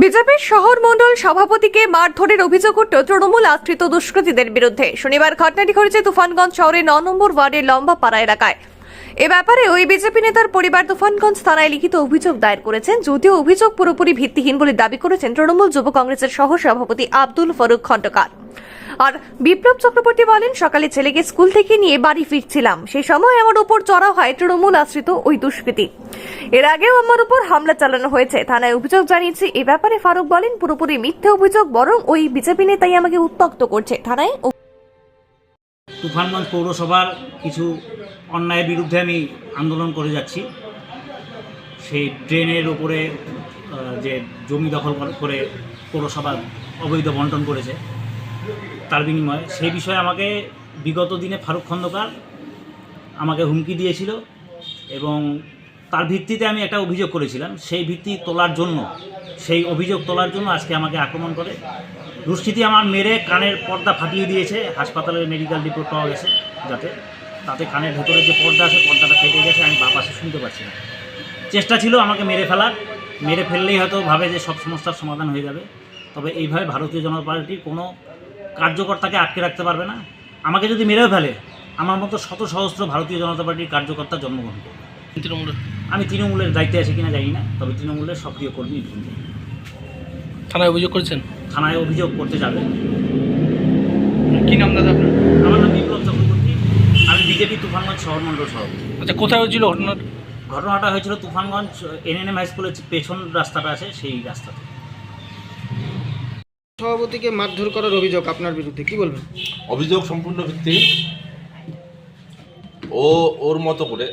বিজেপির শহর মন্ডল সভাপতিকে মারধরের অভিযোগ উঠল তৃণমূল আশ্রিত দুষ্কৃতীদের বিরুদ্ধে। শনিবার ঘটনাটি ঘটেছে তুফানগঞ্জ শহরের ন নম্বর ওয়ার্ডের লম্বা পাড়া এলাকায়। এ ব্যাপারে ওই বিজেপি নেতার পরিবার তুফানগঞ্জ থানায় লিখিত অভিযোগ দায়ের করেছেন, যদিও অভিযোগ পুরোপুরি ভিত্তিহীন বলে দাবি করেছেন তৃণমূল যুব কংগ্রেসের সহ সভাপতি আব্দুল ফরুক খণ্ডকার আর বিপ্লব চক্রবর্তী বলেন, সকালে ছেলেকে স্কুল থেকে নিয়ে বাড়ি ফিরছিলাম। সেই সময় আমার উপর চড়া হয় তৃণমূল আশ্রিত ওই দুষ্কৃতী। এর আগেও আমার উপর হামলা চালানো হয়েছে, থানায় অভিযোগ জানিয়েছি। এ ব্যাপারে ফারুক বলেন, পুরোপুরি মিথ্যে অভিযোগ, বরং ওই বিজেপি নেতাই আমাকে উত্তক্ত করছে। থানায় তুফানগঞ্জ পৌরসভার কিছু অন্যায়ের বিরুদ্ধে আমি আন্দোলন করে যাচ্ছি। সেই ড্রেনের ওপরে যে জমি দখল করে- পৌরসভা অবৈধ বন্টন করেছে, তার বিনিময়ে সেই বিষয়ে আমাকে বিগত দিনে ফারুক খন্দকার আমাকে হুমকি দিয়েছিল এবং তার ভিত্তিতে আমি একটা অভিযোগ করেছিলাম। সেই ভিত্তি তোলার জন্য, সেই অভিযোগ তোলার জন্য আজকে আমাকে আক্রমণ করে। দুষ্কৃতী আমার মেরে কানের পর্দা ফাটিয়ে দিয়েছে। হাসপাতালের মেডিকেল রিপোর্ট পাওয়া গেছে যাতে। তাতে কানের ভেতরে যে পর্দা আছে পর্দাটা ফেটে গেছে আমি বা পাশে শুনতে পাচ্ছি না। চেষ্টা ছিল আমাকে মেরে ফেলার। মেরে ফেললেই হয়তো ভাবে যে সব সমস্যার সমাধান হয়ে যাবে। তবে এইভাবে ভারতীয় জনতা পার্টির কোনো কার্যকর্তাকে আটকে রাখতে পারবে না। আমাকে যদি মেরেও ফেলে আমার মতো শত সহস্র ভারতীয় জনতা পার্টির কার্যকর্তা জন্মগ্রহণ করবে। তৃণমূলের? আমি তৃণমূলের দায়িত্বে আছি কিনা জানি না তবে তৃণমূলের সক্রিয় কর্মী থানায় অভিযোগ করেছেন? থানায় অভিযোগ করতে যাবে। কি নাম দাদা আপনার? আমার নাম বিপ্লব চক্রবর্তী। আমি বিজেপি তুফানগঞ্জ শহর মণ্ডল সভাপতি। আচ্ছা কোথায় হয়েছিল ঘটনাটা ঘটনাটা হয়েছিল তুফানগঞ্জ এনএনএম হাই স্কুলের পেছন রাস্তাটা আছে সেই রাস্তাতে। সভাপতিকে মারধর করার অভিযোগ আপনার বিরুদ্ধে কি বলবেন? অভিযোগ সম্পূর্ণ ভিত্তি ও ওর মতো করে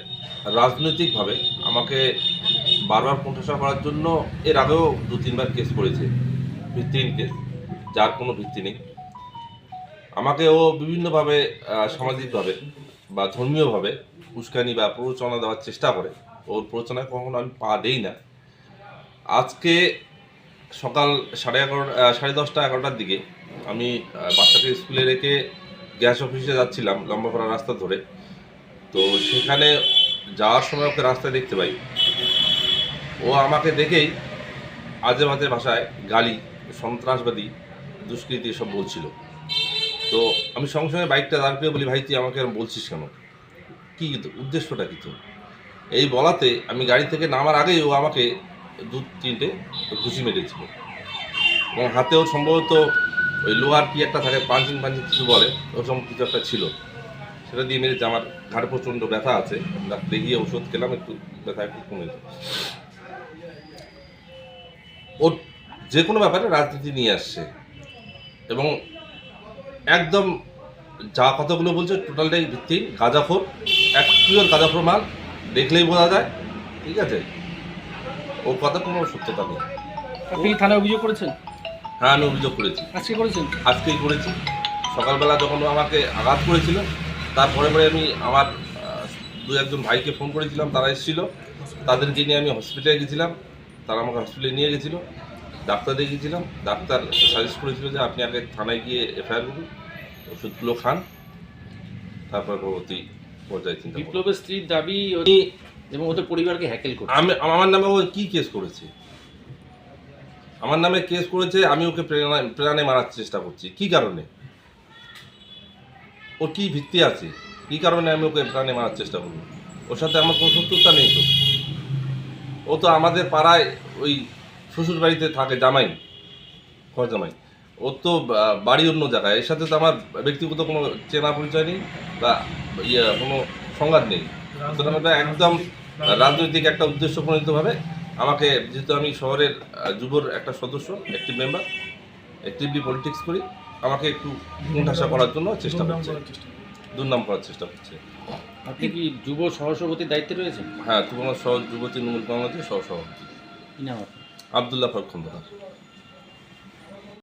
রাজনৈতিকভাবে আমাকে বারবার কোণঠাসা করার জন্য এর আগেও দু তিনবার কেস করেছে। ভিত্তিহীন কেস যার কোনো ভিত্তি নেই। আমাকে ও বিভিন্নভাবে সামাজিকভাবে বা ধর্মীয়ভাবে উস্কানি বা প্ররোচনা দেওয়ার চেষ্টা করে। ওর প্ররোচনায় কখনো আমি পা দেই না। আজকে সকাল সাড়ে এগারো আহ, সাড়ে দশটা এগারোটার দিকে আমি বাচ্চাকে স্কুলে রেখে গ্যাস অফিসে যাচ্ছিলাম লম্বাপাড়া রাস্তা ধরে। তো সেখানে যাওয়ার সময় ওকে রাস্তায় দেখতে পাই। ও আমাকে দেখেই আজে বাজে ভাষায় গালি সন্ত্রাসবাদী দুষ্কৃতি এসব বলছিল। তো আমি সঙ্গে সঙ্গে বাইকটা দাঁড় করে বলি, ভাই, তুই আমাকে এরম বলছিস কেন? কী উদ্দেশ্যটা কী এই বলাতে আমি গাড়ি থেকে নামার আগেই ও আমাকে দু তিনটে ঘুষি মেরেছিল। এবং হাতেও সম্ভবত ওই লোহার কি একটা থাকে, পাঞ্চিং পাঞ্চিং কিছু বলে, ওরকম কিছু একটা ছিল। সেটা দিয়ে মেরেছে। আমার ঘাড়ে প্রচণ্ড ব্যথা আছে। ডাক্তারে গিয়ে ওষুধ খেলাম, একটু ব্যথা একটু কমেছে ওর যে কোনো ব্যাপারে রাজনীতি নিয়ে আসছে। এবং একদম যা কথাগুলো বলছে টোটালটাই ভিত্তিহীন গাঁজাখোর এক পিওর গাঁজাখোর মাল দেখলেই বোঝা যায় ঠিক আছে? ওর কথা কোনো সত্যতা নেই। আপনি থানায় অভিযোগ করেছেন? হ্যাঁ আমি অভিযোগ করেছি। আজকে করেছেন? আজকেই করেছি। সকালবেলা যখন আমাকে আঘাত করেছিল তারপরে পরে আমি আমার দু একজন ভাইকে ফোন করেছিলাম তারা এসেছিল। তাদেরকে নিয়ে আমি হসপিটালে গেছিলাম। তারা আমাকে হসপিটালে নিয়ে গেছিল। ডাক্তার দেখিয়েছিলাম ডাক্তার সাজেস্ট করেছিল যে আপনি আগে থানায় গিয়ে এফআইআর করুন ওষুধগুলো খান তারপর পরবর্তী পর্যায়ে চিন্তা। বিপ্লবের স্ত্রীর দাবি এবং ওদের পরিবারকে হ্যাকেল করে আমি আমার নামে ও কি কেস করেছে? আমার নামে কেস করেছে আমি ওকে প্রেরণায় প্রেরণায় মারার চেষ্টা করছি। কি কারণে? ওর কি ভিত্তি আছে? কি কারণে আমি ওকে প্রাণে মারার চেষ্টা করব? ওর সাথে আমার কোনো শত্রুতা নেই তো। ও তো আমাদের পাড়ায় ওই শ্বশুর বাড়িতে থাকে জামাই ঘর জামাই। ওর তো বাড়ি অন্য জায়গায়। এর সাথে তো আমার ব্যক্তিগত কোনো চেনা পরিচয় নেই বা ইয়ে কোনো সংঘাত নেই। সুতরাং এটা একদম রাজনৈতিক একটা উদ্দেশ্য প্রণীতভাবে আমাকে যেহেতু আমি শহরের যুবর একটা সদস্য অ্যাক্টিভ মেম্বার অ্যাক্টিভলি পলিটিক্স করি আমাকে একটু কোণঠাসা করার জন্য চেষ্টা করছে। দুর্নাম করার চেষ্টা করছে। আপনি কি যুব সহসভাপতির দায়িত্বে রয়েছেন? হ্যাঁ তোমার সহ যুব তৃণমূল কংগ্রেসের সহ সভাপতি কি নাম আপনার? আবদুল্লাহ খন্দকার।